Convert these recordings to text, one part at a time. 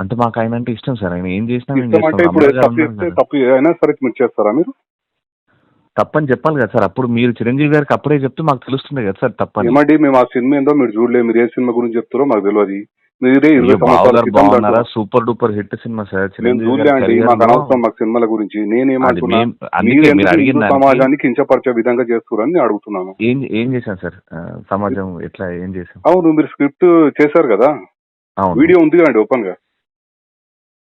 అంటే మాకు ఆయన అంటే ఇష్టం సార్. ఆయన ఏం చేసినా మేము ఇష్టం అంటే చేస్తాం. ఇప్పుడు తప్పు ఉన్నారు చేస్తే కదా. తప్పు అయినా సరే మీరు చేస్తారా మీరు? తప్పని చెప్పాలి కదా సార్. అప్పుడు మీరు చిరంజీవి గారికి అప్పుడే చెప్తే మాకు తెలుస్తుంది కదా సార్ తప్పని. ఏమండి మేము ఆ సినిమా ఏందో మీరు చూడలేదు. మీరు ఏ సినిమా గురించి చెప్తారో మాకు తెలియదు మీరే ఇరవై అయ్యో, బావ సంవత్సరాల గారు క్రితం బాగున్నారా? దాంట్లో- super duper hit cinema sir. నేను చిరంజీవి చూడలే గారి అండి career మాకు లో అనవసరం మాకు సినిమాల గురించి. అది నేనేమంటున్నా మేం అందుకే మీరు మీరు ఎందుకు అడిగిన హిందూ దానికి సమాజాన్ని కించపరిచే విధంగా చేస్తున్నారని నేను అడుగుతున్నాను. ఏం ఏం చేశాం సార్? ఆ, సమాజం ఎట్లా ఏం చేశాం? అవును మీరు స్క్రిప్ట్ చేశారు కదా. అవును. వీడియో ఉంది కదండి ఓపెన్గా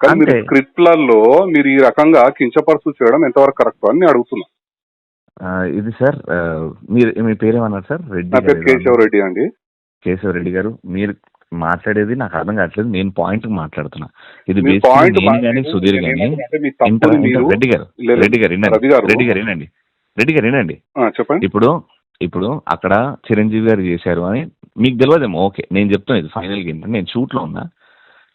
కానీ మీరు. స్క్రిప్ట్లలో మీరు ఈ రకంగా కించపరుచు చేయడం ఎంతవరకు కరెక్ట్ అని నేను అడుగుతున్నా. ఇది సార్ మీరు మీ పేరేమన్నారు సార్? రెడ్డి పేరు గారు కేశవ. రెడ్డి అండి. కేశవ రెడ్డి గారు మీరు మాట్లాడేది నాకు అర్థం కావట్లేదు నేను పాయింట్ మాట్లాడుతున్నా. ఇది మీ basically పాయింట్ నేను కానీ సుధీర్ కానీ మీ తప్పుని మీరు రెడ్డి గారు లేదు, రెడ్డి గారు వినండి. గారు. రెడ్డి గారు వినండి. రెడ్డి గారు వినండి. ఆ, చెప్పండి. ఇప్పుడు ఇప్పుడు అక్కడ చిరంజీవి గారు చేశారు అని మీకు తెలియదేమో ఓకే నేను చెప్తాను ఇది ఫైనల్గా ఏంటంటే నేను షూట్లో ఉన్నా.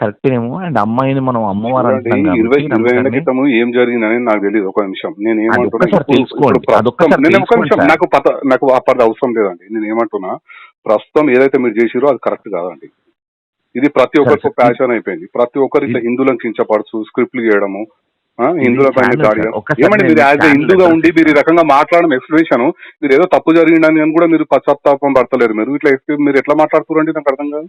కరెక్ట్ ఏమో అండ్ అమ్మాయిని మనం అమ్మవారు ఇరవై ఇరవై క్రితం ఏం జరిగిందని నాకు తెలియదు ఒక నిమిషం. నేను ఏమంటున్నా. నాకు పత నాకు ఆ పద అవసరం లేదండి. నేను ఏమంటున్నా ప్రస్తుతం ఏదైతే మీరు చేసిరో అది కరెక్ట్ కాదండి. ఇది ప్రతి ఒక్కరికి ప్యాషన్ అయిపోయింది. ప్రతి ఒక్కరు ఇట్లా హిందువులను కించపరచు స్క్రిప్ట్లు చేయడము హిందువుల పైన దాడి ఏమండి మీరు యాజ్ ఛానల్ హిందూగా ఉండి మీరు ఈ రకంగా మాట్లాడడం ఎక్స్ప్లెనేషన్ మీరు ఏదో తప్పు జరిగిందని అని కూడా మీరు పశ్చాత్తాపం పడతలేరు మీరు. ఇట్లా మీరు ఎట్లా మాట్లాడుతున్నారండి నాకు అర్థం కాదు.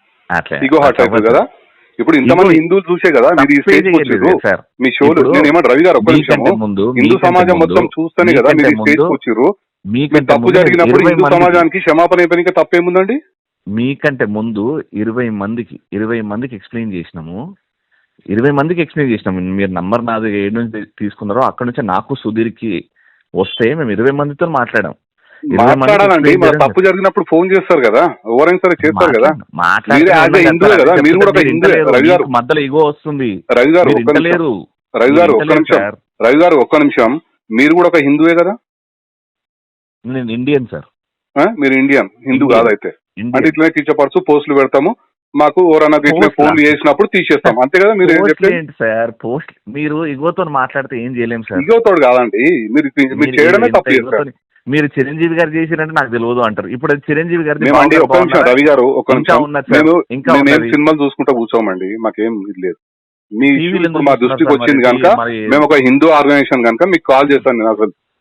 అట్లా. ఇగో హార్ట్ అవుతుంది కదా? ఇప్పుడు ఇంతమంది హిందువులు చూసే కదా మీరు ఈ స్టేజ్ సార్. మీ షోలు ఇప్పుడు నేను ఏమంటారు రవి గారు ఒక్క ముందు హిందూ సమాజం మొత్తం చూస్తేనే కదా మీరు స్టేజ్ మీరు మీకంటే తప్పు జరిగినప్పుడు ఇరవై హిందూ మందికి- సమాజానికి క్షమాపణ అయిపోయిన తప్పేముందండి? మీకంటే ముందు ఇరవై మందికి ఇరవై మందికి ఎక్స్ప్లెయిన్ చేసినాము. ఇరవై మందికి ఎక్స్ప్లెయిన్ చేసినాము. మీరు నంబర్ నాది ఏడు నుంచి తీసుకున్నారో అక్కడ నుంచి నాకు సుధీర్కి వస్తే మేము ఇరవై మందితో మాట్లాడాం. మాట్లాడాలండి. మన తప్పు జరిగినప్పుడు ఫోన్ చేస్తారు కదా. ఎవరైనా సరే చేస్తారు కదా. మీరే హిందువే కదా. మీరు కూడా ఒక హిందువే. రవి గారు. మధ్యలో ఇగో వస్తుంది. రవి గారు ఒక్క నిమిషం. రవి గారు మీరు ఒక్క నిమిషం. రవి గారు ఒక్క నిమిషం. మీరు కూడా ఒక హిందువే కదా? నేను ఇండియన్ సార్? మీరు ఇండియన్. హిందూ. కాదైతే. అంటే ఇట్లనే కించపరచు పోస్టులు పెడతాము. మాకు ఎవరన్నా ఇట్లా పోస్టులా? ఫోన్లు చేసినప్పుడు తీసేస్తాం. అంతే కదా మీరు ఏం చెప్పలేదు సార్? పోస్ట్ మీరు ఇగోతో మాట్లాడితే ఏం చేయలేం సార్? ఇగోతోడు కాదండి. మీరు మీరు చేయడమే తప్పు చేస్తారు మీరు చిరంజీవి గారు చేసిరంటే నాకు తెలియదు అంటారు. ఇప్పుడు చిరంజీవి గారి ఒక్క నిమిషం రవి గారు ఇంకా నిమిషం. ఇంకా. సినిమాలు చూసుకుంటా కూర్చోమండి. మాకేం ఇది లేదు. మీ మా దృష్టికి వచ్చింది కనుక మేము ఒక హిందూ ఆర్గనైజేషన్ కనుక మీకు కాల్ చేస్తాను నేను అసలు.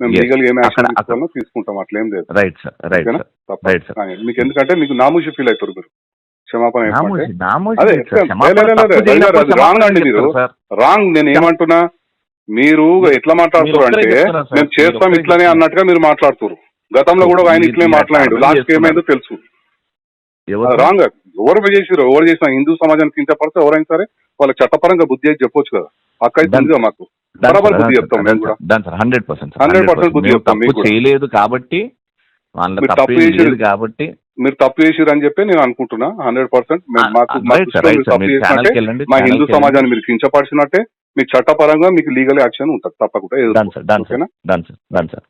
మేము. లీగల్ ఏం యాక్షన్ తీసుకోవాలో తీసుకుంటాం అట్లేం లేదు. Right sir right? Sir right sir మీకు ఎందుకంటే మీకు నామూషి ఫీల్ అవుతారు మీరు. క్షమాపణ wrong అండి మీరు. రాంగ్ నేను ఏమంటున్నా? మీరు ఎట్లా ఒక్కరే అంటే. మేము చేస్తాం ఇట్లానే. అన్నట్టుగా మీరు మాట్లాడుతున్నారు గతంలో కూడా ఆయన ఇట్లే మాట్లాడాడు. లాస్ట్. ఏమైందో తెలుసు. రాంగ్ ఎవరు చేసారు ఎవరు చేసినా హిందూ సమాజానికి కించపడితే ఎవరైనా సరే వాళ్ళకి చట్టపరంగా బుద్ధి అయితే చెప్పొచ్చు కదా. అక్క మాకు. బరాబర్ సార్, బుద్ధి దాని చెప్తాం సార్, మేము కూడా దాని సార్. హండ్రెడ్ పర్సెంట్ 100% బుద్ధి చెప్తాం మీకు తప్పు కూడా. చేయలేదు కాబట్టి వాళ్ళ మీరు తప్పు తప్పు ఏం చేసారు. లేదు కాబట్టి మీరు తప్పు చేసిరు అని చెప్పి నేను అనుకుంటున్నా. హండ్రెడ్ పర్సెంట్ మాకు మా రైట్ సార్ దృష్టిలో రైట్ మీరు సార్. తప్పు మీరు చేసినట్టే ఛానల్కి వెళ్ళండి మా channel హిందూ కి సమాజాన్ని. మీరు కించపరిచినట్టే మీకు చట్టపరంగా మీకు లీగల్ యాక్షన్ ఉంటుంది తప్పకుండా. సార్ సార్ ఓకేనా? Sir sir